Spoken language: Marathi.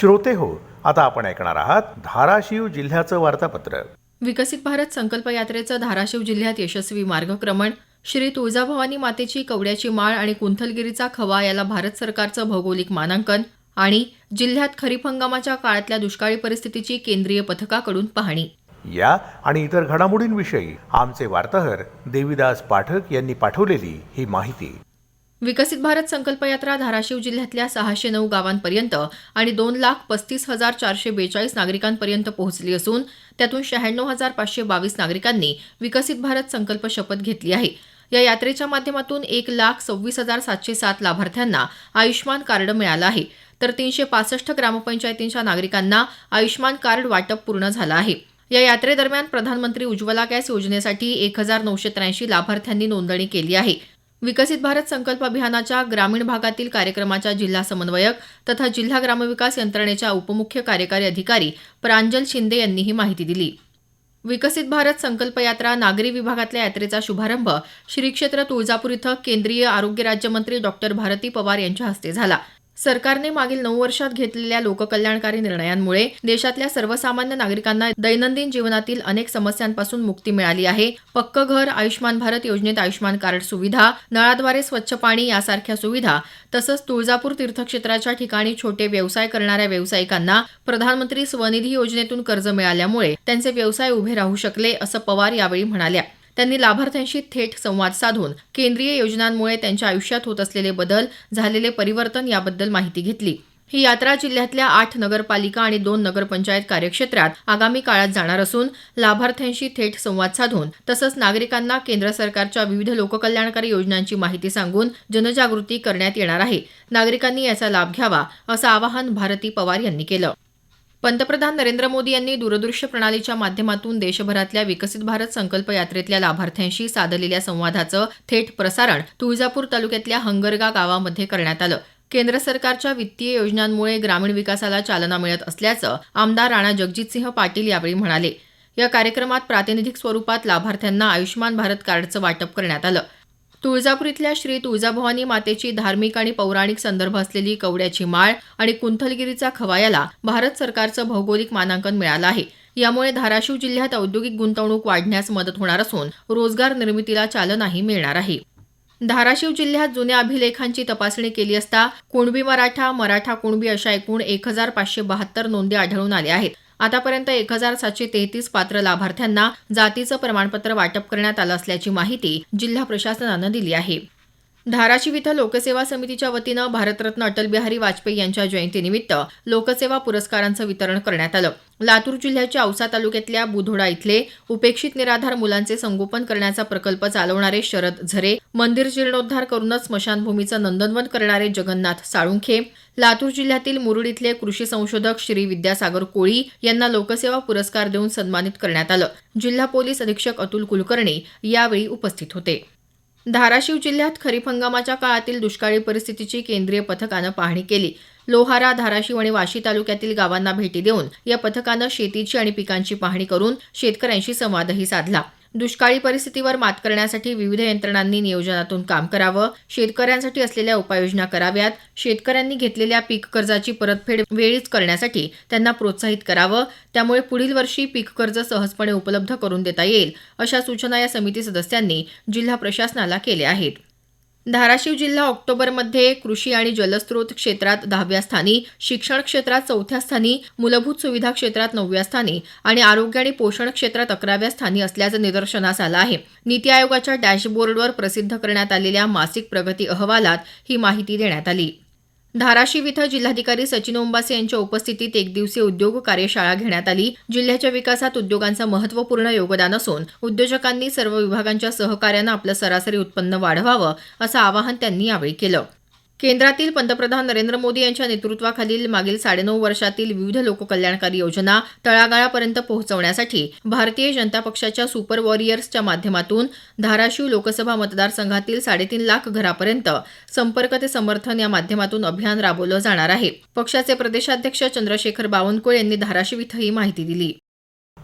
श्रोते हो. आता आपण ऐकणार आहात धाराशिव जिल्ह्याचं वार्तापत्र. विकसित भारत संकल्प यात्रेचं धाराशिव जिल्ह्यात यशस्वी मार्गक्रमण. श्री तुळजाभवानी मातेची कवड्याची माळ आणि कुंथलगिरीचा खवा याला भारत सरकारचं भौगोलिक मानांकन आणि जिल्ह्यात खरीप हंगामाच्या काळातल्या दुष्काळी परिस्थितीची केंद्रीय पथकाकडून पाहणी. या आणि इतर घडामोडींविषयी आमचे वार्ताहर देविदास पाठक यांनी पाठवलेली ही माहिती. विकसित भारत संकल्प यात्रा धाराशिव जिल्ह्यातल्या सहाशे नऊ गावांपर्यंत आणि दोन लाख पस्तीस हजार चारशे बेचाळीस नागरिकांपर्यंत पोहोचली असून त्यातून शहाण्णव हजार पाचशे बावीस नागरिकांनी विकसित भारत संकल्प शपथ घेतली आहे. या यात्रेच्या माध्यमातून एक लाख सव्वीस हजार सातशे सात लाभार्थ्यांना आयुष्मान कार्ड मिळालं आहे. तर तीनशे पासष्ट ग्रामपंचायतींच्या नागरिकांना आयुष्मान कार्ड वाटप पूर्ण झालं आहे. या यात्रेदरम्यान प्रधानमंत्री उज्ज्वला गॅस योजनेसाठी एक हजार नऊशे त्र्याऐंशी लाभार्थ्यांनी नोंदणी केली आहे. विकसित भारत संकल्प अभियानाच्या ग्रामीण भागातील कार्यक्रमाच्या जिल्हा समन्वयक तथा जिल्हा ग्रामविकास यंत्रणेच्या उपमुख्य कार्यकारी अधिकारी प्रांजल शिंदे यांनी ही माहिती दिली. विकसित भारत संकल्प यात्रा नागरी विभागातल्या यात्रेचा शुभारंभ श्री क्षेत्र तुळजापूर इथं केंद्रीय आरोग्य राज्यमंत्री डॉक्टर भारती पवार यांच्या हस्ते झाला. सरकारने मागील नऊ वर्षात घेतलेल्या लोककल्याणकारी निर्णयांमुळे देशातल्या सर्वसामान्य नागरिकांना दैनंदिन जीवनातील अनेक समस्यांपासून मुक्ती मिळाली आहे. पक्क घर आयुष्मान भारत योजनेत आयुष्मान कार्ड सुविधा नळाद्वारे स्वच्छ पाणी यासारख्या सुविधा तसंच तुळजापूर तीर्थक्षेत्राच्या ठिकाणी छोटे व्यवसाय करणाऱ्या व्यावसायिकांना प्रधानमंत्री स्वनिधी योजनेतून कर्ज मिळाल्यामुळे त्यांचे व्यवसाय उभे राहू शकले असं पवार यावेळी म्हणाल्या. त्यांनी लाभार्थ्यांशी थेट संवाद साधून केंद्रीय योजनांमुळे त्यांच्या आयुष्यात होत असलेले बदल झालेले परिवर्तन याबद्दल माहिती घेतली. ही यात्रा जिल्ह्यातल्या आठ नगरपालिका आणि दोन नगरपंचायत कार्यक्षेत्रात आगामी काळात जाणार असून लाभार्थ्यांशी थेट संवाद साधून तसंच नागरिकांना केंद्र सरकारच्या विविध लोककल्याणकारी योजनांची माहिती सांगून जनजागृती करण्यात येणार आहे. नागरिकांनी याचा लाभ घ्यावा असं आवाहन भारती पवार यांनी केलं. पंतप्रधान नरेंद्र मोदी यांनी दूरदृश्य प्रणालीच्या माध्यमातून देशभरातल्या विकसित भारत संकल्प यात्रेतल्या लाभार्थ्यांशी साधलेल्या संवादाचं थेट प्रसारण तुळजापूर तालुक्यातल्या हंगरगा गावामध्ये करण्यात आलं. केंद्र सरकारच्या वित्तीय योजनांमुळे ग्रामीण विकासाला चालना मिळत असल्याचं आमदार राणा जगजितसिंह पाटील यावेळी म्हणाले. या कार्यक्रमात प्रातिनिधिक स्वरूपात लाभार्थ्यांना आयुष्मान भारत कार्डचं वाटप करण्यात आलं. तुळजापूर इथल्या श्री तुळजाभवानी मातेची धार्मिक आणि पौराणिक संदर्भ असलेली कवड्याची माळ आणि कुंथलगिरीचा खवायाला भारत सरकारचं भौगोलिक मानांकन मिळालं आहे. यामुळे धाराशिव जिल्ह्यात औद्योगिक गुंतवणूक वाढण्यास मदत होणार असून रोजगार निर्मितीला चालनाही मिळणार आहे. धाराशिव जिल्ह्यात जुन्या अभिलेखांची तपासणी केली असता कुणबी मराठा मराठा कुणबी अशा एकूण एक हजार पाचशे बहात्तर नोंदी आढळून आल्या आहेत. आतापर्यंत एक हजार सातशे तेहतीस पात्र लाभार्थ्यांना जातीचं प्रमाणपत्र वाटप करण्यात आलं असल्याची माहिती जिल्हा प्रशासनानं दिली आहे. धाराशिव इथं लोकसेवा समितीच्या वतीनं भारतरत्न अटल बिहारी वाजपेयी यांच्या जयंतीनिमित्त लोकसेवा पुरस्कारांचं वितरण करण्यात आलं. लातूर जिल्ह्याच्या औसा तालुक्यातल्या बुधोडा इथले उपेक्षित निराधार मुलांचे संगोपन करण्याचा प्रकल्प चालवणारे शरद झरे मंदिर जीर्णोद्धार करूनच स्मशानभूमीचं नंदनवन करणारे जगन्नाथ साळुंखे लातूर जिल्ह्यातील मुरुड इथले कृषी संशोधक श्री विद्यासागर कोळी यांना लोकसेवा पुरस्कार देऊन सन्मानित करण्यात आलं. जिल्हा पोलीस अधीक्षक अतुल कुलकर्णी यावेळी उपस्थित होते. धाराशिव जिल्ह्यात खरीप हंगामाच्या काळातील दुष्काळी परिस्थितीची केंद्रीय पथकानं पाहणी केली. लोहारा धाराशिव आणि वाशी तालुक्यातील गावांना भेटी देऊन या पथकानं शेतीची आणि पिकांची पाहणी करून शेतकऱ्यांशी संवादही साधला. दुष्काळी परिस्थितीवर मात करण्यासाठी विविध यंत्रणांनी नियोजनातून काम करावं. शेतकऱ्यांसाठी असलेल्या उपाययोजना कराव्यात. शेतकऱ्यांनी घेतलेल्या पीक कर्जाची परतफेड वेळीच करण्यासाठी त्यांना प्रोत्साहित करावं. त्यामुळे पुढील वर्षी पीक कर्ज सहजपणे उपलब्ध करून देता येईल अशा सूचना या समिती सदस्यांनी जिल्हा प्रशासनाला केल्या आहेत. धाराशिव जिल्हा ऑक्टोबरमध्ये कृषी आणि जलस्रोत क्षेत्रात दहाव्या स्थानी शिक्षण क्षेत्रात चौथ्या स्थानी मूलभूत सुविधा क्षेत्रात नवव्या स्थानी आणि आरोग्य आणि पोषण क्षेत्रात अकराव्या स्थानी असल्याचं निदर्शनास आलं आहे. नीती आयोगाच्या डॅशबोर्डवर प्रसिद्ध करण्यात आलेल्या मासिक प्रगती अहवालात ही माहिती देण्यात आली. धाराशिव इथं जिल्हाधिकारी सचिन ओंबासे यांच्या उपस्थितीत एक दिवसीय उद्योग कार्यशाळा घेण्यात आली. जिल्ह्याच्या विकासात उद्योगांचं महत्त्वपूर्ण योगदान असून उद्योजकांनी सर्व विभागांच्या सहकार्यानं आपलं सरासरी उत्पन्न वाढवावं असं आवाहन त्यांनी यावेळी केलं. केंद्रातील पंतप्रधान नरेंद्र मोदी यांच्या नेतृत्वाखालील मागील साडेनऊ वर्षातील विविध लोककल्याणकारी योजना तळागाळापर्यंत पोहोचवण्यासाठी भारतीय जनता पक्षाच्या सुपर वॉरियर्सच्या माध्यमातून धाराशिव लोकसभा मतदारसंघातील साडेतीन लाख घरापर्यंत संपर्क ते समर्थन या माध्यमातून अभियान राबवलं जाणार आहे. पक्षाचे प्रदेशाध्यक्ष चंद्रशेखर बावनकुळे यांनी धाराशिव इथं ही माहिती दिली.